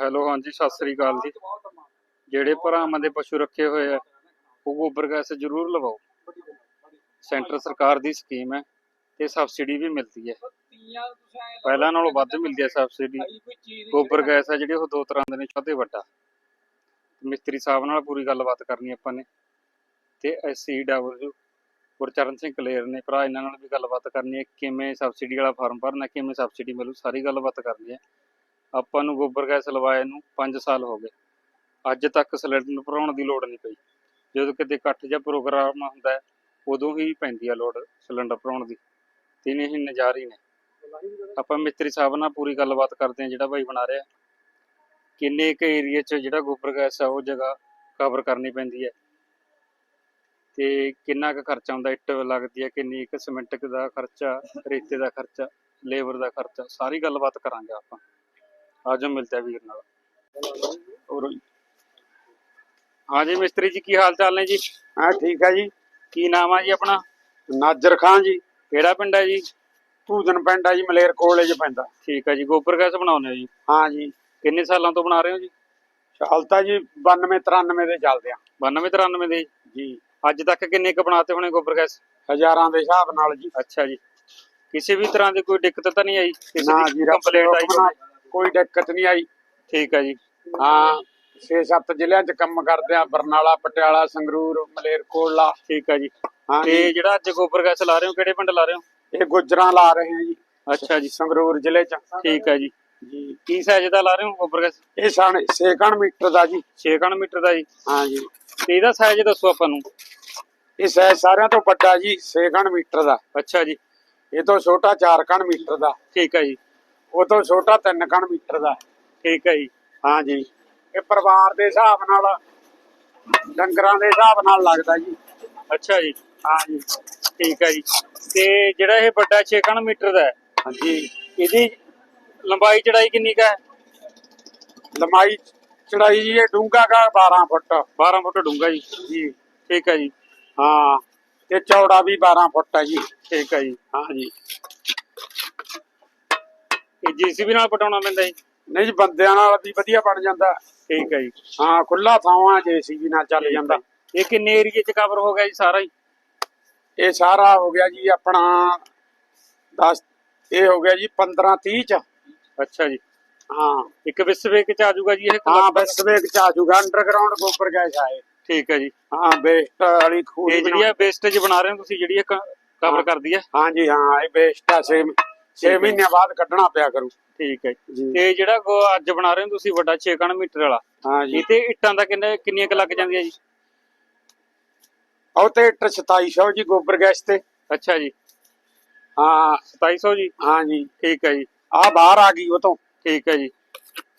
Hello, ਹਾਂਜੀ, ਸਤਿ ਸ੍ਰੀ ਅਕਾਲ ਜੀ। ਜਿਹੜੇ ਭਰਾਵਾਂ ਦੇ ਪਸ਼ੂ ਰੱਖੇ ਹੋਏ ਆ, ਉਹ ਗੋਬਰ ਗੈਸ ਜ਼ਰੂਰ ਲਵਾਓ। ਸੈਂਟਰ ਸਰਕਾਰ ਦੀ ਸਕੀਮ ਹੈ, ਤੇ ਸਬਸਿਡੀ ਵੀ ਮਿਲਦੀ ਹੈ। ਪਹਿਲਾਂ ਨਾਲੋਂ ਵੱਧ ਮਿਲਦੀ ਹੈ ਸਬਸਿਡੀ। ਗੋਬਰ ਗੈਸ ਹੈ ਜਿਹੜੀ, ਉਹ ਦੋ ਤਰ੍ਹਾਂ ਦੇ ਨੇ ਛੋਟੇ ਵੱਡਾ। ਮਿਸਤਰੀ ਸਾਹਿਬ ਨਾਲ ਪੂਰੀ ਗੱਲਬਾਤ ਕਰਨੀ ਆਪਾਂ ਨੇ। ਤੇ ਐਸਸੀਡਬਲਯੂ ਗੁਰਚਰਨ ਸਿੰਘ ਕਲੇਰ ਨੇ, ਭਰਾ ਇਹਨਾਂ ਨਾਲ ਵੀ ਗੱਲਬਾਤ ਕਰਨੀ ਹੈ, ਕਿਵੇਂ ਸਬਸਿਡੀ ਵਾਲਾ ਫਾਰਮ ਭਰਨਾ, ਕਿਵੇਂ ਸਬਸਿਡੀ ਮਿਲੂ, ਸਾਰੀ ਗੱਲਬਾਤ ਕਰਨੀ ਹੈ। ਆਪਾਂ ਨੂੰ ਗੋਬਰ ਗੈਸ ਲਵਾਏ ਨੂੰ 5 ਸਾਲ ਹੋ ਗਏ। ਅੱਜ ਤੱਕ ਸਿਲੰਡਰ ਭਰਾਉਣ ਦੀ ਲੋੜ ਨਹੀਂ ਪਈ। ਜਦੋਂ ਕਿਤੇ ਇਕੱਠ ਜਾਂ ਪ੍ਰੋਗਰਾਮ ਹੁੰਦਾ ਉਦੋਂ ਹੀ ਪੈਂਦੀ ਆ ਲੋੜ ਸਿਲੰਡਰ ਭਰਾਉਣ ਦੀ। ਤਿੰਨੇ ਹੀ ਨਜ਼ਾਰੇ ਨੇ। ਆਪਾਂ ਮਿਸਤਰੀ ਸਾਹਿਬ ਨਾਲ ਪੂਰੀ ਗੱਲਬਾਤ ਕਰਦੇ ਹਾਂ, ਜਿਹੜਾ ਭਾਈ ਬਣਾ ਰਿਹਾ। ਕਿੰਨੇ ਕੁ ਏਰੀਆ 'ਚ ਜਿਹੜਾ ਗੋਬਰ ਗੈਸ ਆ, ਉਹ ਜਗ੍ਹਾ ਕਵਰ ਕਰਨੀ ਪੈਂਦੀ ਹੈ। ਤੇ ਕਿੰਨਾ ਕੁ ਖਰਚਾ ਆਉਂਦਾ, ਇੱਟ ਲੱਗਦੀ ਹੈ, ਕਿੰਨੀ ਕੁ ਸੀਮੈਂਟ ਦਾ ਖਰਚਾ, ਰੇਤੇ ਦਾ ਖਰਚਾ ਲੇਬਰ ਦਾ ਖਰਚਾ, ਸਾਰੀ ਗੱਲਬਾਤ ਕਰਾਂਗੇ ਆਪਾਂ। ਮਿਲਦੇ ਆ ਵੀਰ ਨਾਲ। ਹੋਰ ਜੀ। ਹਾਂਜੀ ਮਿਸਤਰੀ ਜੀ ਕੀ ਹਾਲ ਚਾਲ ਨੇ ਜੀ? ਹਾਂ ਠੀਕ ਹੈ ਜੀ। ਕੀ ਨਾਮ ਆ ਜੀ ਆਪਣਾ? ਨਾਜਰ ਖਾਨ ਜੀ। ਕਿਹੜਾ ਪਿੰਡ ਹੈ ਜੀ? ਭੂਦਨ ਪਿੰਡ ਆ ਜੀ ਮਲੇਰ ਕੋਲੇ ਚ ਪੈਂਦਾ। ਠੀਕ ਹੈ ਜੀ ਗੋਬਰ ਗੈਸ ਬਣਾਉਂਦੇ ਹੋ ਜੀ? ਹਾਂ ਜੀ। ਕਿੰਨੇ ਸਾਲਾਂ ਤੋਂ ਬਣਾ ਰਹੇ ਹੋ ਜੀ? ਚੱਲਤਾ ਜੀ 92 93 ਦੇ ਚੱਲਦੇ ਆ। 92 93 ਦੇ? ਜੀ। ਅੱਜ ਤੱਕ ਕਿੰਨੇ ਕੁ ਬਣਾਤੇ ਹੋਣੇ ਗੋਬਰ ਗੈਸ? ਹਜ਼ਾਰਾਂ ਦੇ ਹਿਸਾਬ ਨਾਲ ਜੀ। ਅੱਛਾ ਜੀ। ਕਿਸੇ ਵੀ ਤਰ੍ਹਾਂ ਦੀ ਕੋਈ ਦਿੱਕਤ ਤਾਂ ਨਹੀਂ ਆਈ? ਕਿਸੇ ਨਾ ਦੀ ਜੀ ਰੱਬ ਕੰਪਲੇਂਟ ਆਈ? ਹੋਵੇ? ਕੋਈ ਦਿੱਕਤ ਨਹੀਂ ਆਈ। ਠੀਕ ਹੈ ਜੀ। ਹਾਂ 6-7 ਜ਼ਿਲ੍ਹਿਆਂ ਚ ਕੰਮ ਕਰਦੇ ਆ ਬਰਨਾਲਾ ਪਟਿਆਲਾ ਸੰਗਰੂਰ ਮਲੇਰਕੋਟਲਾ ਠੀਕ ਹੈ ਜੀ। ਹਾਂ ਤੇ ਜਿਹੜਾ ਅੱਜ ਗੋਬਰ ਗੈਸ ਲਾ ਰਹੇ ਹੋ ਕਿਹੜੇ ਪਿੰਡ ਲਾ ਰਹੇ ਹੋ? ਇਹ ਗੁਜਰਾਂ ਲਾ ਰਹੇ ਆ ਜੀ। ਅੱਛਾ ਜੀ। ਸੰਗਰੂਰ ਜ਼ਿਲ੍ਹੇ ਚ। ਠੀਕ ਹੈ ਜੀ। ਜੀ। ਕੀ ਸਾਈਜ਼ ਦਾ ਲਾ ਰਹੇ ਹੋ ਗੋਬਰ ਗੈਸ? ਇਹ ਸਾਣੇ 6 ਮੀਟਰ ਦਾ ਜੀ। 6 ਕਣ ਮੀਟਰ ਦਾ ਜੀ। ਹਾਂ ਜੀ। ਤੇ ਇਹਦਾ ਸਾਈਜ਼ ਦੱਸੋ ਆਪਾਂ ਨੂੰ। ਇਹ ਸਾਇਜ਼ ਸਾਰਿਆਂ ਤੋਂ ਵੱਡਾ ਜੀ 6 ਮੀਟਰ ਦਾ। ਅੱਛਾ ਜੀ। ਇਹ ਤੋਂ ਛੋਟਾ 4 ਕਣ ਮੀਟਰ ਦਾ। ਠੀਕ ਹੈ ਜੀ। ਉਹ ਤੋਂ ਛੋਟਾ 3 ਕਣ ਮੀਟਰ ਦਾ। ਠੀਕ ਹੈ ਜੀ। ਹਾਂ ਜੀ। ਇਹ ਪਰਿਵਾਰ ਦੇ ਹਿਸਾਬ ਨਾਲ ਡੰਗਰਾਂ ਦੇ ਹਿਸਾਬ ਨਾਲ ਲੱਗਦਾ ਜੀ। ਅੱਛਾ ਜੀ। ਹਾਂ ਜੀ। ਠੀਕ ਹੈ ਜੀ। ਤੇ ਜਿਹੜਾ ਇਹ ਵੱਡਾ 6 ਕਣ ਮੀਟਰ ਦਾ ਹੈ ਹਾਂਜੀ ਇਹਦੀ ਲੰਬਾਈ ਚੜਾਈ ਕਿੰਨੀ ਕਾ ਹੈ? ਲੰਮਾਈ ਚੜਾਈ ਜੀ ਇਹ ਡੂੰਘਾ ਕਾ 12 ਫੁੱਟ। 12 ਫੁੱਟ ਡੂੰਘਾ ਜੀ। ਜੀ। ਠੀਕ ਹੈ ਜੀ। ਹਾਂ। ਤੇ ਚੌੜਾ ਵੀ 12 ਫੁੱਟ ਹੈ ਜੀ। ਠੀਕ ਹੈ ਜੀ। ਹਾਂ ਜੀ। ਇਹ ਜੀਸੀਬੀ ਨਾਲ ਪਟਾਉਣਾ ਪੈਂਦਾ ਜੀ। ਨਹੀਂ ਜੀ ਬੰਦਿਆਂ ਨਾਲ ਵੀ ਵਧੀਆ ਬਣ ਜਾਂਦਾ। ਠੀਕ ਹੈ ਜੀ। ਹਾਂ ਖੁੱਲਾ ਥਾਵਾਂ ਜੇਸੀਬੀ ਨਾਲ ਚੱਲ ਜਾਂਦਾ। ਇਹ ਕਿੰਨੇ ਏਰੀਏ ਚ ਕਵਰ ਹੋ ਗਿਆ ਜੀ ਸਾਰਾ ਹੀ ਇਹ ਸਾਰਾ ਹੋ ਗਿਆ ਜੀ ਆਪਣਾ 10 ਇਹ ਹੋ ਗਿਆ ਜੀ 15 30 ਚ। ਅੱਛਾ ਜੀ। ਹਾਂ। ਇੱਕ ਵਿਸਵੇ ਚ ਆ ਜਾਊਗਾ ਜੀ ਇਹ? ਹਾਂ ਬਸ ਵੇਗ ਚ ਆ ਜਾਊਗਾ। ਅੰਡਰਗਰਾਉਂਡ ਗੋਬਰ ਗੈਸ ਆਏ ਠੀਕ ਹੈ ਜੀ। ਹਾਂ ਬੇਸਟ ਵਾਲੀ ਖੂਹ ਇਹ ਜਿਹੜੀ ਆ ਵੇਸਟੇਜ ਬਣਾ ਰਹੇ ਹੋ ਤੁਸੀਂ ਜਿਹੜੀ ਇਹ ਕਵਰ ਕਰਦੀ ਹੈ ਹਾਂ ਜੀ ਹਾਂ ਇਹ ਬੇਸਟ ਆ 6 6 ਮਹੀਨੇ। ਬਾਅਦ ਕੱਢਣਾ ਪਿਆ ਕਰੂ। ਠੀਕ ਹੈ ਜੀ। ਤੇ ਜਿਹੜਾ ਗੋ- ਅੱਜ ਬਣਾ ਰਹੇ ਹੋ ਤੁਸੀਂ ਵੱਡਾ 6 ਕਣ ਮੀਟਰ ਵਾਲਾ। ਹਾਂ ਜੀ। ਇਹ ਤੇ ਇੱਟਾਂ ਦਾ ਕਿੰਨੇ ਕਿੰਨੀਆਂ ਕੁ ਲੱਗ ਜਾਂਦੀਆਂ ਜੀ? ਉਹ ਤੇ ਇੱਟ 2700 ਜੀ ਗੋਬਰ ਗੈਸ ਤੇ। ਅੱਛਾ ਜੀ। ਹਾਂ। 2700 ਜੀ? ਹਾਂ ਜੀ। ਠੀਕ ਹੈ ਜੀ। ਆ ਬਾਹਰ ਆ ਗਈ ਉਹ ਤੋਂ। ਠੀਕ ਹੈ ਜੀ।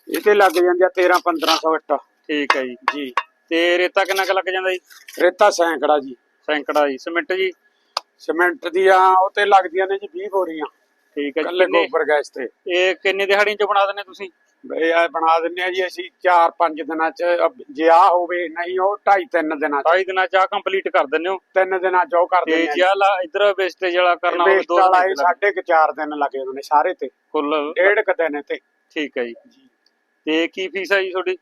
ਇਹ ਤੇ ਲੱਗ ਜਾਂਦੀ ਆ 13 1500 ਇੱਟ। ਠੀਕ ਹੈ ਜੀ। ਜੀ। ਤੇ ਰੇਤਾ ਕਿੰਨਾ ਕੁ ਲੱਗ ਜਾਂਦਾ ਜੀ? ਰੇਤਾ ਸੈਂਕੜਾ ਜੀ। ਸੈਂਕੜਾ ਜੀ। ਸੀਮੈਂਟ ਜੀ? ਸੀਮੈਂਟ ਦੀਆਂ ਉਹ ਤੇ ਲੱਗਦੀਆਂ ਨੇ ਜੀ 20 ਬੋਰੀਆਂ। ਠੀਕ ਹੈ ਜੀ ਕੱਲੇ ਕਿੰਨੇ- ਗੋਬਰ ਗੈਸ ਤੇ। ਇਹ ਕਿੰਨੇ ਦਿਹਾੜੀਆਂ ਚ ਬਣਾ ਦਿੰਦੇ ਤੁਸੀਂ? ਬਈ ਆ ਬਣਾ ਦਿੰਨੇ ਆ ਜੀ ਅਸੀਂ 4-5 ਦਿਨਾਂ ਚ ਅਬ ਜੇ ਆ ਹੋਵੇ ਨਹੀਂ ਉਹ 2.5-3 ਦਿਨਾਂ ਚ। 22 ਦਿਨਾਂ ਚ ਆ ਕੰਪਲੀਟ ਕਰ ਦਿੰਦੇ ਹੋ? 3 ਦਿਨਾਂ ਚ ਉਹ ਕਰ ਤੇ ਆ ਜੇ। ਆਹ ਲਾ ਇਧਰ ਵੇਸਟੇਜ ਵਾਲਾ ਕਰਨਾ ਹੋਵੇ ਦੋ ਵਾਲਾ ਦਿਨ ਇਹ ਚ ਲੱਗ- ਸਾਢੇ ਕੁ ਚਾਰ ਦਿਨ ਲੱਗੇ ਹੁੰਦੇ ਨੇ ਸਾਰੇ ਤੇ। ਕੁੱਲ ਡੇਢ ਕ ਦਿਨ ਤੇ। ਠੀਕ ਹੈ ਜੀ। ਤੇ ਕੀ ਫੀਸ ਹੈ ਜੀ ਤੁਹਾਡੀ?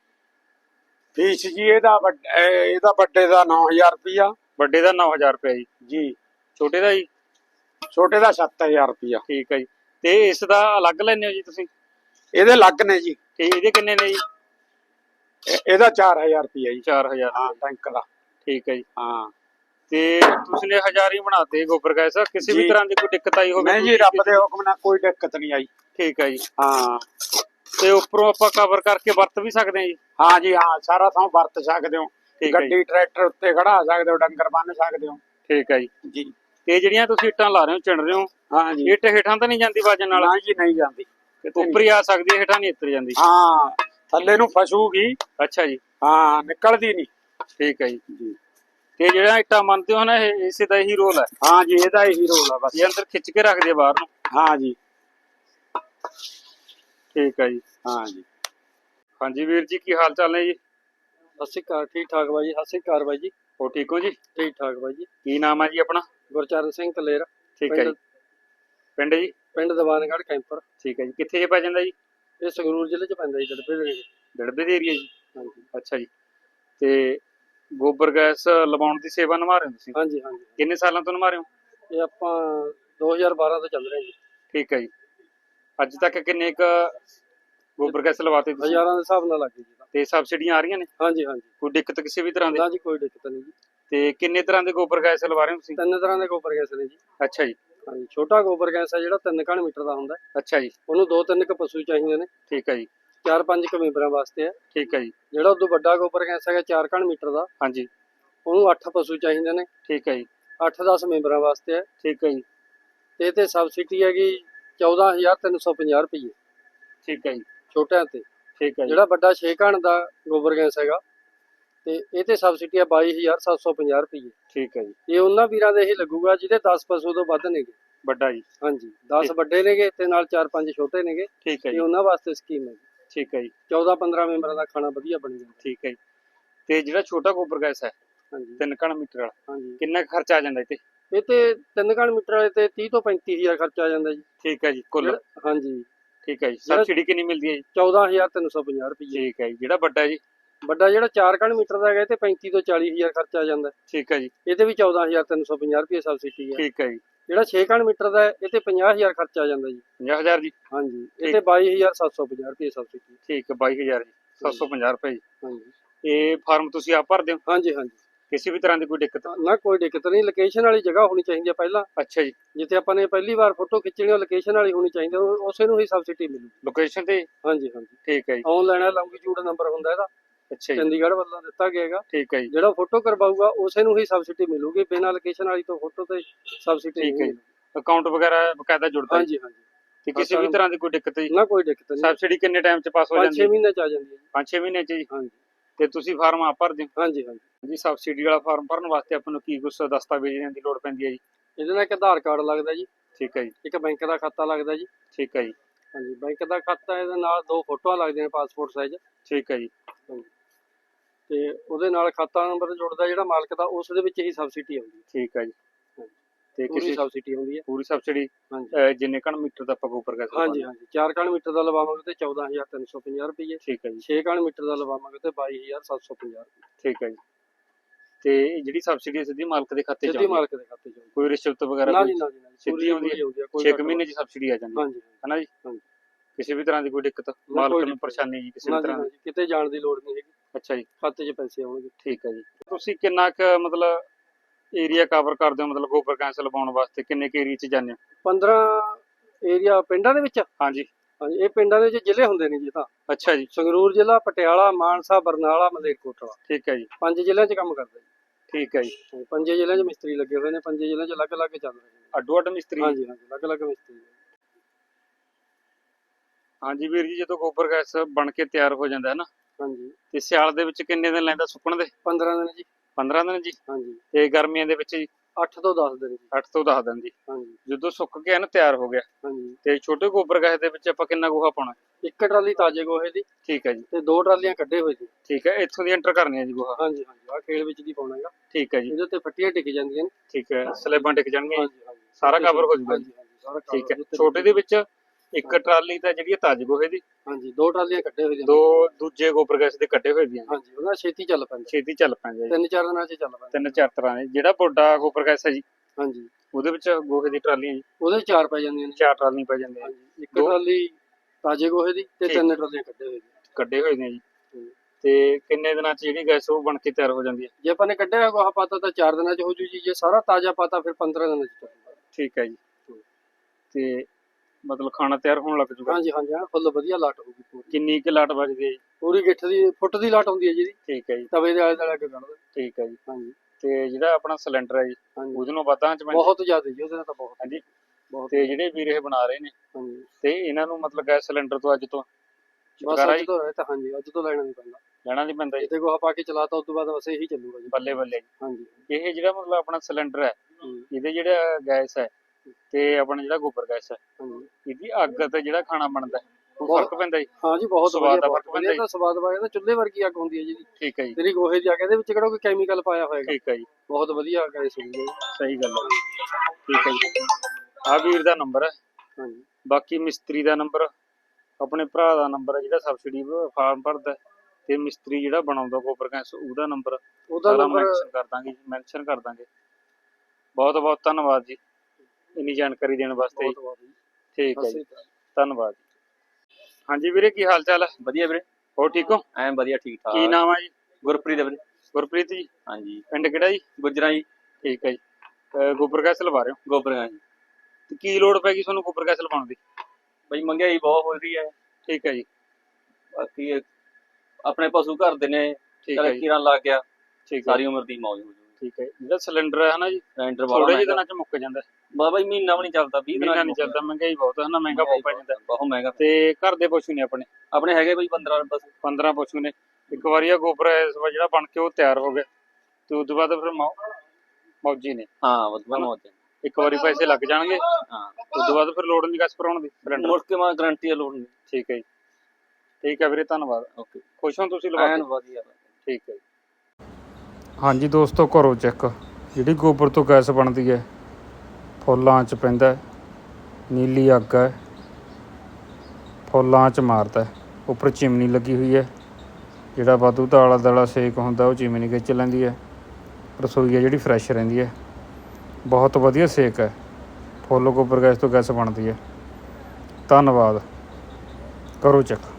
ਫੀਸ ਜੀ ਇਹਦਾ ਵੱਡ- ਇਹ- ਇਹਦਾ ਵੱਡੇ ਦਾ 9000 ਰੁਪਿਆ ਵੱਡੇ ਦਾ 9000 ਰੁਪਏ ਜੀ। ਜੀ। ਛੋਟੇ ਦਾ ਜੀ? ਛੋਟੇ ਦਾ 7000 ਰੁਪਿਆ ਠੀਕ ਹੈ ਜੀ। ਤੇ ਇਸ ਦਾ ਅਲੱਗ ਲੈਂਦੇ ਹੋ ਜੀ ਤੁਸੀਂ? ਇਹਦੇ ਲੱਗ ਨੇ ਜੀ। ਤੇ ਇਹਦੇ ਕਿੰਨੇ ਨੇ ਜੀ? ਇਹ- ਇਹਦਾ 4000 ਰੁਪਿਆ ਜੀ। 4000 ਹਾਂ ਟੈਂਕ ਦਾ। ਠੀਕ ਹੈ ਜੀ। ਹਾਂ। ਤੇ ਤੁਸੀਂ ਨੇ ਹਜ਼ਾਰ ਹੀ ਬਣਾਤੇ ਗੋਬਰ ਗੈਸ। ਕਿਸੇ ਵੀ ਜੀ। ਤਰ੍ਹਾਂ ਦੀ ਕੋਈ ਦਿੱਕਤ ਆਈ ਹੋਵੇ ਨਹੀਂ ਜੀ ਰੱਬ ਦੇ ਹੁਕਮ ਨਾਲ ਕੋਈ ਦਿੱਕਤ ਨਹੀਂ ਆਈ। ਠੀਕ ਹੈ ਜੀ। ਹਾਂ। ਤੇ ਉੱਪਰੋਂ ਆਪਾਂ ਕਵਰ ਕਰਕੇ ਵਰਤ ਵੀ ਸਕਦੇ ਹਾਂ ਜੀ? ਹਾਂ ਜੀ ਹਾਂ। ਸਾਰਾ ਥਾਂ ਵਰਤ ਸਕਦੇ ਹੋ। ਠੀਕ ਹੈ ਜੀ। ਗੱਡੀ ਟਰੈਕਟਰ ਉੱਤੇ ਖੜਾ ਸਕਦੇ ਹੋ ਡੰਗਰ ਬੰਨ ਸਕਦੇ ਹੋ। ਠੀਕ ਹੈ ਜੀ। ਜੀ। ਤੇ ਜਿਹੜੀਆਂ ਤੁਸੀਂ ਇੱਟਾਂ ਲਾ ਰਹੇ ਹੋ ਚਿਣ ਰਹੇ ਹੋ ਹਾਂ ਜੀ। ਇੱਟ ਹੇਠਾਂ ਤਾਂ ਨਹੀਂ ਜਾਂਦੀ ਵਾਜਨ ਨਾਲ? ਨਾ ਜੀ ਨਹੀਂ ਜਾਂਦੀ। ਉੱਪਰ ਹੀ ਆ ਸਕਦੀ ਹੈ ਹੇਠਾਂ ਨਹੀਂ ਉਤਰ ਜਾਂਦੀ। ਹਾਂ ਥੱਲੇ ਨੂੰ ਫਸੂਗੀ। ਅੱਛਾ ਜੀ। ਹਾਂ ਨਿਕਲਦੀ ਨਹੀਂ। ਠੀਕ ਹੈ ਜੀ। ਜੀ। ਤੇ ਜਿਹੜਾ ਇੱਟਾਂ ਮੰਨਦੇ ਹੋ ਨਾ ਇਹ ਇਸੇ ਦਾ ਹੀ ਰੋਲ ਹੈ? ਹਾਂ ਜੀ ਇਹਦਾ ਇਹੀ ਰੋਲ ਆ ਬਸ। ਇਹ ਅੰਦਰ ਖਿੱਚ ਕੇ ਰੱਖਦੇ ਬਾਹਰ ਨੂੰ। ਹਾਂ ਜੀ। ਠੀਕ ਹੈ ਜੀ। ਹਾਂ ਜੀ। ਹਾਂਜੀ ਵੀਰ ਜੀ ਕੀ ਹਾਲ ਚਾਲ ਨੇ ਜੀ? ਸਤਿ ਸ਼੍ਰੀ ਅਕਾਲ ਠੀਕ ਠਾਕ ਬਾਈ ਜੀ ਸਤਿ ਸ਼੍ਰੀ ਅਕਾਲ ਬਾਈ ਜੀ। ਹੋ ਠੀਕ ਹੋ ਜੀ? ਠੀਕ ਠਾਕ ਬਾਈ ਜੀ। ਕੀ ਨਾਮ ਹੈ ਜੀ ਆਪਣਾ? ਗੁਰਚਰਨ ਸਿੰਘ ਕਲੇਰ ਠੀਕ ਹੈ ਜੀ। ਪਿੰਡ ਜੀ? ਪਿੰਡ ਦੀਵਾਨਗੜ੍ਹ ਕੈਂਪਰ। ਠੀਕ ਹੈ ਜੀ। ਕਿੱਥੇ ਜੇ ਪੈ ਜਾਂਦਾ ਜੀ? ਇਹ ਸੰਗਰੂਰ ਜ਼ਿਲ੍ਹੇ ਚ ਪੈਂਦਾ ਜੀ ਗੜਬੇ ਦੇ। ਡੜਬੇ ਦੇ ਏਰੀਆ ਜੀ? ਹਾਂਜੀ। ਅੱਛਾ ਜੀ। ਤੇ ਗੋਬਰ ਗੈਸ ਲਵਾਉਣ ਦੀ ਸੇਵਾ ਨਿਭਾ ਰਹੇ ਹੋ ਤੁਸੀਂ? ਹਾਂਜੀ ਹਾਂਜੀ। ਕਿੰਨੇ ਸਾਲਾਂ ਤੋਂ ਨਿਭਾ ਰਹੇ ਹੋ? ਇਹ ਆਪਾਂ 2012 ਤੋਂ ਚੱਲ ਰਹੇ ਜੀ। ਠੀਕ ਹੈ ਜੀ। ਅੱਜ ਤੱਕ ਕਿੰਨੇ ਕ ਗੋਬਰ ਗੈਸ ਲਵਾਤੇ ਤੁਸੀਂ? ਹਜ਼ਾਰਾਂ ਦੇ ਹਿਸਾਬ ਨਾਲ ਲੱਗੇ ਜੀ। ਤਾਂ। ਤੇ ਸਬਸਿਡੀਆਂ ਆ ਰਹੀਆਂ ਨੇ? ਹਾਂਜੀ ਹਾਂਜੀ। ਕੋਈ ਦਿੱਕਤ ਕਿਸੇ ਵੀ ਤਰ੍ਹਾਂ ਦੀ? ਨਾ ਜੀ ਕੋਈ ਦਿੱਕਤ ਨਹੀਂ ਜੀ। ਤੇ ਕਿੰਨੇ ਤਰ੍ਹਾਂ ਦੇ ਗੋਬਰ ਗੈਸ ਲਵਾ ਰਹੇ ਹੋ ਤੁਸੀਂ? ਤਿੰਨ ਤਰ੍ਹਾਂ ਦੇ ਗੋਬਰ ਗੈਸ ਨੇ ਜੀ। ਅੱਛਾ ਜੀ। ਹਾਂਜੀ ਛੋਟਾ ਗੋਬਰ ਗੈਸ ਹੈ ਜਿਹੜਾ 3 ਘਣ ਮੀਟਰ ਦਾ ਹੁੰਦਾ ਹੈ। ਅੱਛਾ ਜੀ। ਉਹਨੂੰ ਦੋ ਤਿੰਨ ਕ ਪਸ਼ੂ ਚਾਹੀਦੇ ਨੇ। ਠੀਕ ਹੈ ਜੀ। ਚਾਰ ਪੰਜ ਕ ਮੈਂਬਰਾਂ ਵਾਸਤੇ ਹੈ ਠੀਕ ਹੈ ਜੀ। ਜਿਹੜਾ ਉਦੋਂ ਵੱਡਾ ਗੋਬਰ ਗੈਸ ਹੈਗਾ 4 ਘਣ ਮੀਟਰ ਦਾ ਹਾਂਜੀ। ਉਹਨੂੰ 8 ਪਸ਼ੂ ਚਾਹੀਦੇ ਨੇ। ਠੀਕ ਹੈ ਜੀ। 8-10 ਮੈਂਬਰਾਂ ਵਾਸਤੇ ਹੈ ਠੀਕ ਹੈ ਜੀ। ਤੇ ਇਹ ਤੇ ਸਬਸਿਡੀ ਹੈਗੀ 14350 ਰੁਪਏ ਠੀਕ ਹੈ ਜੀ। ਛੋਟਿਆਂ ਤੇ। ਠੀਕ ਹੈ ਜਿਹੜਾ ਵੱਡਾ 6 ਘਣ ਦਾ ਗੋਬਰ ਗੈਸ ਹੈਗਾ ਤੇ ਇਹ ਤੇ ਸਬਸਿਡੀ ਹੈ 22750 ਰੁਪਏ ਠੀਕ ਹੈ ਜੀ। ਇਹ ਉਹਨਾਂ ਵੀਰਾਂ ਦੇ ਹੀ ਲੱਗੂਗਾ ਜਿਹਦੇ 10 ਪਸ਼ੂ ਤੋਂ ਵੱਧ ਨੇਗੇ। ਵੱਡਾ ਜੀ। ਹਾਂਜੀ 10 ਵੱਡੇ ਨੇਗੇ ਤੇ ਨਾਲ 4-5 ਛੋਟੇ ਨੇਗੇ। ਠੀਕ ਹੈ ਇਹ ਜੀ। ਉਹਨਾਂ ਵਾਸਤੇ ਸਕੀਮ ਹੈ ਠੀਕ ਹੈ ਜੀ। 14-15 ਮੈਂਬਰਾਂ ਦਾ ਖਾਣਾ ਵਧੀਆ ਬਣ ਜਾਂਦਾ। ਠੀਕ ਹੈ ਜੀ। ਤੇ ਜਿਹੜਾ ਛੋਟਾ ਗੋਬਰ ਗੈਸ ਹੈ ਹਾਂਜੀ। ਤਿੰਨ ਕਣ ਮੀਟਰ ਵਾਲਾ ਹਾਂਜੀ। ਕਿੰਨਾ ਖਰਚਾ ਆ ਜਾਂਦਾ ਇੱਥੇ? ਇਹ ਤੇ ਤਿੰਨ ਘਣ ਮੀਟਰ ਵਾਲੇ ਤੇ 30 ਤੋਂ 35000 ਖਰਚਾ ਆ ਜਾਂਦਾ ਜੀ। ਠੀਕ ਹੈ ਜੀ ਕੁੱਲ। ਹਾਂਜੀ। ਠੀਕ ਹੈ ਜੀ। ਸਬਸਿਡੀ ਕਿੰਨੀ ਮਿਲਦੀ ਹੈ ਜੀ? 14350 ਰੁਪਏ ਠੀਕ ਹੈ ਜੀ। ਜਿਹੜਾ ਵੱਡਾ ਜੀ? ਵੱਡਾ ਜਿਹੜਾ 4 ਘਣ ਮੀਟਰ ਦਾ ਹੈਗਾ ਤੇ 35 ਤੋਂ 40000 ਖਰਚਾ ਆ ਜਾਂਦਾ। ਠੀਕ ਹੈ ਜੀ। ਇਹਦੇ ਵੀ 14350 ਰੁਪਏ ਸਬਸਿਡੀ ਹੈ। ਠੀਕ ਹੈ ਜੀ। ਜਿਹੜਾ 6 ਘਣ ਮੀਟਰ ਦਾ ਹੈ ਇਹ ਤੇ 50000 ਖਰਚਾ ਆ ਜਾਂਦਾ ਜੀ। 50000 ਜੀ। ਹਾਂਜੀ ਇਹ ਤੇ 22750 ਰੁਪਏ ਸਬਸਿਡੀ ਠੀਕ ਹੈ 22000 ਜੀ 750 ਰੁਪਏ ਜੀ। ਹਾਂਜੀ। ਇਹ ਫਾਰਮ ਤੁਸੀਂ ਆਪ ਭਰਦੇ ਹੋ? ਹਾਂਜੀ ਹਾਂਜੀ। ਕਿਸੇ ਵੀ ਤਰ੍ਹਾਂ ਦੀ ਕੋਈ ਦਿੱਕਤ? ਨਾ ਕੋਈ ਦਿੱਕਤ ਨਹੀਂ। ਲੋਕੇਸ਼ਨ ਵਾਲੀ ਜਗ੍ਹਾ ਹੋਣੀ ਚਾਹੀਦੀ ਹੈ ਪਹਿਲਾਂ। ਅੱਛਾ ਜੀ। ਜਿੱਥੇ ਆਪਾਂ ਨੇ ਪਹਿਲੀ ਵਾਰ ਫੋਟੋ ਖਿੱਚਣੀ ਉਹ ਲੋਕੇਸ਼ਨ ਵਾਲੀ ਹੋਣੀ ਚਾਹੀਦੀ ਹੈ, ਉਸੇ ਨੂੰ ਹੀ ਸਬਸਿਡੀ ਮਿਲੂ ਲੋਕੇਸ਼ਨ ਤੇ ਹਾਂਜੀ ਹਾਂਜੀ। ਠੀਕ ਹੈ ਜੀ। ਆਨਲਾਈਨ ਲੌਂਗੀਟਿਊਡ ਨੰਬਰ ਹੁੰਦਾ ਇਹਦਾ। ਅੱਛਾ ਜੀ। ਚੰਡੀਗੜ੍ਹ ਵੱਲੋਂ ਦਿੱਤਾ ਗਿਆ ਹੈਗਾ। ਠੀਕ ਹੈ ਜੀ। ਜਿਹੜਾ ਫੋਟੋ ਕਰਵਾਊਗਾ ਉਸੇ ਨੂੰ ਹੀ ਸਬਸਿਡੀ ਮਿਲੂਗੀ। ਬਿਨਾਂ ਲੋਕੇਸ਼ਨ ਵਾਲੀ ਤੋਂ ਫੋਟੋ ਤੇ ਸਬਸਿਡੀ ਠੀਕ ਹੈ ਨਹੀਂ ਜੀ। ਅਕਾਊਂਟ ਵਗੈਰਾ ਬਕਾਇਦਾ ਜੁੜਦਾ ਹਾਂਜੀ ਹਾਂਜੀ। ਤੇ ਕਿਸੇ ਵੀ ਤਰ੍ਹਾਂ ਦੀ ਕੋਈ ਦਿੱਕਤ ਜੀ ਨਾ ਕੋਈ ਦਿੱਕਤ ਨਹੀਂ। ਸਬਸਿਡੀ ਕਿੰਨੇ ਟਾਈਮ ਚ ਪਾਸ ਹੋ 5-6 ਜਾਂਦੀ ਹੈ? ਮਹੀਨੇ ਚ ਆ ਜਾਂਦੀ ਹੈ ਜੀ। 5-6 ਮਹੀਨੇ ਚ ਜੀ। ਹਾਂਜੀ। ਤੇ ਤੁਸੀਂ ਫਾਰਮ ਆਪ ਭਰਦੇ ਹੋ? ਹਾਂਜੀ ਹਾਂਜੀ। ਜੀ ਸਬਸਿਡੀ ਵਾਲਾ ਫਾਰਮ ਭਰਨ ਵਾਸਤੇ ਆਪਾਂ ਨੂੰ ਕੀ ਕੁਝ ਦਸਤਾਵੇਜ਼ਾਂ ਦੀ ਲੋੜ ਪੈਂਦੀ ਹੈ ਜੀ? ਇਹਦੇ ਨਾਲ ਇੱਕ ਆਧਾਰ ਕਾਰਡ ਲੱਗਦਾ ਜੀ। ਠੀਕ ਹੈ ਜੀ। ਇੱਕ ਬੈਂਕ ਦਾ ਖਾਤਾ ਲੱਗਦਾ ਜੀ। ਠੀਕ ਹੈ ਜੀ। ਹਾਂਜੀ ਬੈਂਕ ਦਾ ਖਾਤਾ ਇਹਦੇ ਨਾਲ ਦੋ ਫੋਟੋਆਂ ਲੱਗਦੀਆਂ ਨੇ ਪਾਸਪੋਰਟ ਸਾਈਜ਼ ਠੀਕ ਹੈ ਜੀ। ਤੇ ਉਹਦੇ ਨਾਲ ਖਾਤਾ ਨੰਬਰ ਜੁੜਦਾ ਜਿਹੜਾ ਮਾਲਕ ਦਾ ਉਸ ਦੇ ਵਿੱਚ ਹੀ ਸਬਸਿਡੀ ਆਉਂਦੀ ਹੈ। ਠੀਕ ਹੈ ਜੀ। ਤੇ ਕਿਸੇ ਸਬਸਿਡੀ ਆਉਂਦੀ ਹੈ। ਪੂਰੀ ਸਬਸਿਡੀ ਹਾਂਜੀ। ਜਿੰਨੇ ਕਣ ਮੀਟਰ ਦਾ ਆਪਾਂ ਗੋਬਰ ਗੈਸ ਹਾਂਜੀ ਹਾਂਜੀ। 4 ਕਣ ਮੀਟਰ ਦਾ ਲਵਾਵਾਂਗੇ ਤੇ 14350 ਰੁਪਏ ਠੀਕ ਹੈ ਜੀ। 6 ਕਣ ਮੀਟਰ ਦਾ ਲਵਾਵਾਂਗੇ ਤੇ 22750 ਰੁਪਏ ਠੀਕ ਹੈ ਜੀ। ਤੇ ਜਿਹੜੀ ਸਬਸਿਡੀ ਹੈ ਸਿੱਧੀ ਮਾਲਕ ਦੇ ਖਾਤੇ ਚ ਸਿੱਧੀ ਮਾਲਕ ਦੇ ਖਾਤੇ ਚ ਕੋਈ ਰਿਸ਼ਵਤ ਵਗੈਰਾ ਨਾ ਜੀ ਨਾ ਜੀ ਸਿੱਧੀ ਆਉਂਦੀ ਹੈ। ਪੂਰੀ ਆਉਂਦੀ ਹੈ ਕੋਈ 6 ਘੱਟ ਮਹੀਨੇ ਦੀ ਸਬਸਿਡੀ ਆ ਜਾਂਦੀ ਹੈ। ਹਾਂਜੀ ਹਨਾ ਜੀ। ਕਿਸੇ ਵੀ ਤਰ੍ਹਾਂ ਦੀ ਕੋਈ ਦਿੱਕਤ ਮਾਲਕ ਨੂੰ ਪਰੇਸ਼ਾਨੀ ਜੀ ਕਿਸੇ ਵੀ ਤਰ੍ਹਾਂ ਦੀ। ਕਿਤੇ ਜਾਣ ਦੀ ਲੋੜ ਨਹੀਂ ਹੈਗੀ। ਅੱਛਾ ਜੀ ਖਾਤੇ 'ਚ ਪੈਸੇ ਆਉਣਗੇ ਠੀਕ ਹੈ ਜੀ। ਤੁਸੀਂ ਕਿੰਨਾ ਕੁ ਮਤਲਬ ਏਰੀਆ ਕਵਰ ਕਰਦੇ ਹੋ ਮਤਲਬ ਗੋਬਰ ਗੈਸ ਲਵਾਉਣ ਵਾਸਤੇ? ਕਿੰਨੇ ਕੁ ਏਰੀਆ ਚ ਜਾਂਦੇ ਹੋ? 15 ਏਰੀਆ ਪਿੰਡਾਂ ਦੇ ਵਿੱਚ? ਹਾਂਜੀ। ਹਾਂਜੀ ਇਹ ਪਿੰਡਾਂ ਦੇ ਵਿੱਚ ਜ਼ਿਲ੍ਹੇ ਹੁੰਦੇ ਨੇ ਜੀ ਤਾਂ। ਅੱਛਾ ਜੀ। ਸੰਗਰੂਰ ਜ਼ਿਲ੍ਹਾ ਪਟਿਆਲਾ ਮਾਨਸਾ ਬਰਨਾਲਾ ਮਲੇਰਕੋਟਲਾ। ਠੀਕ ਹੈ ਜੀ। ਪੰਜ ਜ਼ਿਲ੍ਹਿਆਂ 'ਚ ਕੰਮ ਕਰਦਾ ਜੀ ਠੀਕ ਹੈ ਜੀ। ਪੰਜੇ ਜ਼ਿਲ੍ਹਿਆਂ 'ਚ ਮਿਸਤਰੀ ਲੱਗੇ ਹੋਏ ਨੇ ਪੰਜੇ ਜ਼ਿਲ੍ਹਿਆਂ 'ਚ ਅਲੱਗ-ਅਲੱਗ ਚੱਲ ਰਹੇ ਨੇ। ਅੱਡੋ ਅੱਡ ਮਿਸਤਰੀ? ਹਾਂਜੀ ਹਾਂਜੀ ਅਲੱਗ-ਅਲੱਗ ਮਿਸਤਰੀ। ਹਾਂਜੀ ਵੀਰ ਜੀ ਜਦੋਂ ਗੋਬਰ ਗੈਸ ਬਣ ਕੇ ਤਿਆਰ ਹੋ ਜਾਂਦਾ ਹੈ ਨਾ ਹਾਂਜੀ। ਤੇ ਸਿਆਲ ਦੇ ਵਿੱਚ ਕਿੰਨੇ ਦਿਨ ਲੈਂਦਾ ਸੁੱਕਣ ਦੇ? 15 ਦਿਨ ਜੀ। 15 ਦਿਨ ਜੀ? ਹਾਂਜੀ। ਤੇ ਗਰਮੀਆਂ ਦੇ ਵਿੱਚ ਜੀ? 8 ਤੋਂ 10 ਦਿਨ ਜੀ। 8 ਤੋਂ 10 ਦਿਨ ਜੀ। ਹਾਂਜੀ। ਜਦੋਂ ਸੁੱਕ ਗਿਆ ਨਾ ਤਿਆਰ ਹੋ ਗਿਆ। ਹਾਂਜੀ। ਤੇ ਛੋਟੇ ਗੋਬਰ ਗੈਸ ਦੇ ਵਿੱਚ ਆਪਾਂ ਕਿੰਨਾ ਗੋਹਾ ਪਾਉਣਾ? ਇੱਕ ਟਰਾਲੀ ਤਾਜ਼ੇ ਗੋਹੇ ਦੀ ਠੀਕ ਹੈ ਜੀ। ਤੇ ਦੋ ਟਰਾਲੀਆਂ ਕੱਢੇ ਹੋਏ ਜੀ। ਠੀਕ ਹੈ ਇੱਥੋਂ ਦੀ ਐਂਟਰ ਕਰਨੀ ਹੈ ਜੀ ਗੋਹਾ। ਹਾਂਜੀ ਹਾਂਜੀ। ਆ ਖੇਲ ਵਿੱਚ ਦੀ ਪਾਉਣਾ ਹੈਗਾ। ਠੀਕ ਹੈ ਜੀ। ਇਹਦੇ ਉੱਤੇ ਫੱਟੀਆਂ ਟਿਕ ਜਾਂਦੀਆਂ ਨੇ। ਠੀਕ ਹੈ ਸਲੇਬਾਂ ਟਿਕ ਜਾਣਗੀਆਂ। ਜੀ। ਹਾਂਜੀ ਹਾਂਜੀ। ਸਾਰਾ cover ਹੋ ਜਾਊਗਾ ਜੀ। ਠੀਕ ਹੈ। ਛੋਟੇ ਦੇ ਵਿੱਚ ਇੱਕ ਟਰਾਲੀ ਤਾਂ ਜਿਹੜੀ ਤਾਜ਼ੇ ਗੋਹੇ ਦੀ। ਹਾਂਜੀ ਦੋ ਟਰਾਲੀਆਂ ਕੱਢੇ ਹੋਏ ਦੋ ਦੂਜੇ ਗੋਬਰ ਗੈਸ ਦੇ ਕੱਢੇ ਹੋਏ ਦੀਆਂ ਹਾਂਜੀ ਉਹਨਾਂ ਛੇਤੀ ਚੱਲ ਪੈਂਦਾ। ਛੇਤੀ ਚੱਲ ਪੈਂਦੇ ਜੀ। ਤਿੰਨ ਚਾਰ ਦਿਨਾਂ 'ਚ ਚੱਲ ਪੈਂਦਾ। ਤਿੰਨ ਚਾਰ ਤਰ੍ਹਾਂ ਦੇ। ਜਿਹੜਾ ਵੱਡਾ ਗੋਬਰ ਗੈਸ ਹੈ ਜੀ ਹਾਂਜੀ। ਉਹਦੇ ਵਿੱਚ ਗੋਹੇ ਦੀ ਟਰਾਲੀਆਂ ਜੀ। ਉਹਦੇ ਚਾਰ ਪੈ ਜਾਂਦੀਆਂ ਨੇ। ਚਾਰ ਟਰਾਲੀਆਂ ਪੈ ਜਾਂਦੀਆਂ ਹਾਂਜੀ ਇੱਕ ਦੋ- ਟਰਾਲੀ ਤਾਜ਼ੇ ਗੋਹੇ ਦੀ ਤੇ ਠੀਕ। ਤਿੰਨ ਟਰਾਲੀਆਂ ਕੱਢੇ ਹੋਏ ਜੀ ਕੱਢੇ ਹੋਏ ਨੇ ਜੀ। ਤੇ ਕਿੰਨੇ ਦਿਨਾਂ 'ਚ ਜਿਹੜੀ ਗੈਸ ਉਹ ਬਣ ਕੇ ਤਿਆਰ ਹੋ ਜਾਂਦੀ ਹੈ? ਜੇ ਆਪਾਂ ਨੇ ਕੱਢਿਆ ਗੋਹਾ ਪਾਤਾ ਤਾਂ ਚਾਰ ਦਿਨਾਂ 'ਚ ਹੋ ਜੂ ਜੀ। ਜੇ ਸਾਰਾ ਤਾਜ਼ਾ ਪਾਤਾ ਫਿਰ 15 ਦਿਨਾਂ 'ਚ ਚੱਲੂਗਾ। ਠੀਕ ਹੈ ਜੀ। ਤੇ ਮਤਲਬ ਖਾਣਾ ਤਿਆਰ ਹੋਣ ਲੱਗ ਜੂਗਾ। ਹਾਂਜੀ ਹਾਂਜੀ ਹਾਂ ਫੁੱਲ ਵਧੀਆ ਲਾਟ ਹੋਊਗੀ ਪੂਰੀ। ਕਿੰਨੀ ਕੁ ਲਾਟ ਵੱਜਦੀ ਹੈ ਜੀ? ਪੂਰੀ ਗਿੱਠ ਦੀ ਫੁੱਟ ਦੀ ਲਾਟ ਹੁੰਦੀ ਹੈ ਜੀ ਇਹਦੀ। ਠੀਕ ਹੈ ਜੀ। ਤਵੇ ਦੇ ਆਲੇ ਦੁਆਲੇ ਅੱਗ ਕੱਢਦੇ ਠੀਕ ਹੈ ਜੀ। ਹਾਂਜੀ। ਤੇ ਜਿਹੜਾ ਆਪਣਾ ਸਿਲੰਡਰ ਹੈ ਜੀ ਹਾਂਜੀ। ਉਹਦੇ ਨੂੰ ਵਾਧਾਂ ਚ ਬਹੁਤ ਜ਼ਿਆਦਾ ਜੀ ਉਹਦੇ ਨਾਲ ਤਾਂ ਬਹੁਤ। ਹਾਂਜੀ। ਬਹੁਤ ਤੇ ਜਿਹੜੇ ਵੀਰ ਇਹ ਬਣਾ ਰਹੇ ਨੇ ਹਾਂਜੀ। ਤੇ ਇਹਨਾਂ ਨੂੰ ਮਤਲਬ ਗੈਸ ਸਿਲੰਡਰ ਤੋਂ ਅੱਜ ਤੋਂ ਬਸ ਛੁਟਕਾਰਾ ਅੱਜ ਤੋਂ ਰਹੇ ਤਾਂ ਹਾਂਜੀ ਅੱਜ ਤੋਂ ਲੈਣਾ ਨਹੀਂ ਪੈਂਦਾ। ਲੈਣਾ ਨਹੀਂ ਪੈਂਦਾ ਜੀ। ਜਿੱਤੇ ਗੋਹਾ ਪਾ ਕੇ ਚਲਾਤਾ ਉਸ ਤੋਂ ਬਾਅਦ ਬਸ ਇਹੀ ਚੱਲੂਗਾ ਜੀ। ਬੱਲੇ ਬੱਲੇ ਜੀ ਹਾਂਜੀ। ਇਹ ਜਿਹੜਾ ਮਤਲਬ ਆਪਣਾ ਸਿਲੰਡਰ ਹੈ ਹੂੰ, ਇਹਦੇ ਜਿਹੜਾ ਗੈਸ ਹੈ ਤੇ ਆਪਣਾ ਜਿਹੜਾ ਗੋਬਰ ਗੈਸ ਹੈ ਇਹਦੀ ਅੱਗ ਤੇ ਜਿਹੜਾ ਖਾਣਾ ਬਣਦਾ ਹੈ, ਉਹ ਬਹੁਤ- ਫ਼ਰਕ ਪੈਂਦਾ ਜੀ। ਹਾਂ ਜੀ ਬਹੁਤ ਸਵਾਦ ਦਾ ਫ਼ਰਕ ਪੈਂਦਾ ਵਧੀਆ। ਤਾਂ ਸਵਾਦ ਪਾਇਆ ਤਾਂ ਚੁੱਲ੍ਹੇ ਵਰਗੀ ਅੱਗ ਹੁੰਦੀ ਹੈ ਜੀ। ਇਹਦੀ। ਠੀਕ ਹੈ ਜੀ। ਜਿਹੜੀ ਗੋਹੇ ਦੀ ਅੱਗ ਇਹਦੇ ਵਿੱਚ ਕਿਹੜਾ ਕੋਈ ਕੈਮੀਕਲ ਪਾਇਆ ਹੋਏਗਾ? ਠੀਕ ਹੈ ਜੀ। ਬਹੁਤ ਵਧੀਆ ਗੈਸ ਹੁੰਦੀ ਹੈ ਜੀ। ਸਹੀ ਗੱਲ ਹੈ। ਠੀਕ ਹੈ ਜੀ। ਆ ਵੀਰ ਦਾ ਨੰਬਰ ਹੈ। ਹਾਂਜੀ। ਬਾਕੀ ਮਿਸਤਰੀ ਦਾ ਨੰਬਰ ਆਪਣੇ ਭਰਾ ਦਾ ਨੰਬਰ ਹੈ ਜਿਹੜਾ ਸਬਸਿਡੀ ਫਾਰਮ ਭਰਦਾ ਹੈ, ਤੇ ਮਿਸਤਰੀ ਜਿਹੜਾ ਬਣਾਉਂਦਾ ਗੋਬਰ ਗੈਸ ਉਹਦਾ ਨੰਬਰ ਉਹਦਾ ਸਾਰਾ ਨੰਬਰ ਮੈਂਸ਼ਨ ਕਰ ਦਾਂਗੇ ਮੈਂਸ਼ਨ ਕਰ ਦਾਂਗੇ। ਬਹੁਤ ਬਹੁਤ ਧੰਨਵਾਦ ਜੀ। ਇੰਨੀ ਜਾਣਕਾਰੀ ਦੇਣ ਵਾਸਤੇ। ਠੀਕ ਹੈ ਜੀ। ਧੰਨਵਾਦ ਹਾਂਜੀ ਵੀਰੇ ਕੀ ਹਾਲ ਚਾਲ ਹੈ? ਵਧੀਆ ਵੀਰੇ। ਹੋਰ ਠੀਕ ਹੋ? ਐਂ ਵਧੀਆ ਠੀਕ ਠਾਕ। ਕੀ ਨਾਮ ਹੈ ਜੀ? ਗੁਰਪ੍ਰੀਤ ਵੀਰੇ। ਗੁਰਪ੍ਰੀਤ ਜੀ। ਹਾਂਜੀ। ਪਿੰਡ ਕਿਹੜਾ ਜੀ? ਗੁਜਰਾਂ ਜੀ। ਠੀਕ ਹੈ ਜੀ। ਗੋਬਰ ਗੈਸ ਲਵਾ ਰਹੇ ਹੋ? ਗੋਬਰਾਂ ਜੀ। ਤੇ ਕੀ ਲੋੜ ਪੈ ਗਈ ਤੁਹਾਨੂੰ ਗੋਬਰ ਗੈਸ ਲਵਾਉਣ ਦੀ? ਬਈ ਮਹਿੰਗਾਈ ਬਹੁਤ ਹੋ ਰਹੀ ਹੈ। ਠੀਕ ਹੈ ਜੀ। ਬਾਕੀ ਆਪਣੇ ਪਸ਼ੂ ਘਰ ਦੇ ਨੇ। ਠੀਕ ਹੈ ਚਲ ਕੀਰਾਂ ਲੱਗ ਗਿਆ। ਠੀਕ ਸਾਰੀ ਉਮਰ ਦੀ ਮੌਜ ਹੋ ਜੂਗੀ ਠੀਕ ਹੈ ਜਿਹੜਾ ਸਿਲੰਡਰ ਹੈ ਨਾ ਜੀ ਸਿਲੰਡਰ ਥੋੜੇ ਵਾਲਾ ਜਿਹੇ ਦਿਨਾਂ ਚ ਮੁੱਕ ਜਾਂਦਾ। ਹੈ। ਬਾ ਬਈ ਮਹੀਨਾ ਵੀ ਨਹੀਂ ਚੱਲਦਾ 20 ਦਿਨਾਂ ਨਹੀਂ ਚੱਲਦਾ ਮਹਿੰਗਾਈ ਬਹੁਤ ਹੈ ਨਾ ਮਹਿੰਗਾ ਬਹੁਤ ਪੈ ਜਾਂਦਾ। ਬਹੁਤ ਮਹਿੰਗਾ। ਤੇ ਘਰ ਦੇ ਪਸ਼ੂ ਨੇ ਆਪਣੇ? ਆਪਣੇ ਹੈਗੇ ਬਈ 15 ਬਸ 15 ਪਸ਼ੂ ਨੇ। ਇੱਕ ਵਾਰੀ ਇਹ ਗੋਬਰ ਜਿਹੜਾ ਬਣ ਕੇ ਉਹ ਤਿਆਰ ਹੋ ਗਿਆ। ਤੇ ਉਸ ਤੋਂ ਬਾਅਦ ਫਿਰ ਮੌਜੀ ਨੇ। ਹਾਂ ਵਧੀਆ ਮੌਜ। ਇੱਕ ਵਾਰੀ ਪੈਸੇ ਲੱਗ ਜਾਣਗੇ। ਹਾਂ। ਉਸ ਤੋਂ ਬਾਅਦ ਫਿਰ ਲੋੜ ਨਹੀਂ ਗੈਸ ਭਰਾਉਣ ਦੀ ਸਿਲੰਡਰ ਮੁੜ ਕੇ ਮੈਂ ਗਾਰੰਟੀ ਆ ਲੋੜ ਨਹੀਂ। ਠੀਕ ਹੈ ਜੀ। ਠੀਕ ਹੈ ਵੀਰੇ ਧੰਨਵਾਦ। ਓਕੇ ਖੁਸ਼ ਹੋ ਤੁਸੀਂ ਲਵਾ ਐਨ ਵਧੀਆ। ਠੀਕ ਹੈ ਹਾਂਜੀ ਦੋਸਤੋ ਕਰੋ ਚੈੱਕ। ਜਿਹੜੀ ਗੋਬਰ ਤੋਂ ਗੈਸ ਬਣਦੀ ਹੈ, ਫੁੱਲਾਂ 'ਚ ਪੈਂਦਾ ਨੀਲੀ ਅੱਗ ਹੈ, ਫੁੱਲਾਂ 'ਚ ਮਾਰਦਾ ਉੱਪਰ ਚਿਮਨੀ ਲੱਗੀ ਹੋਈ ਹੈ, ਜਿਹੜਾ ਵਾਧੂ ਦਾ ਆਲਾ ਦਾਲਾ ਸੇਕ ਹੁੰਦਾ, ਉਹ ਚਿਮਨੀ ਖਿੱਚ ਲੈਂਦੀ ਹੈ। ਰਸੋਈ ਹੈ ਜਿਹੜੀ ਫਰੈਸ਼ ਰਹਿੰਦੀ ਹੈ। ਬਹੁਤ ਵਧੀਆ ਸੇਕ ਹੈ। ਫੁੱਲ ਗੋਬਰ ਗੈਸ ਤੋਂ ਗੈਸ ਬਣਦੀ ਹੈ। ਧੰਨਵਾਦ। ਕਰੋ ਚੈੱਕ।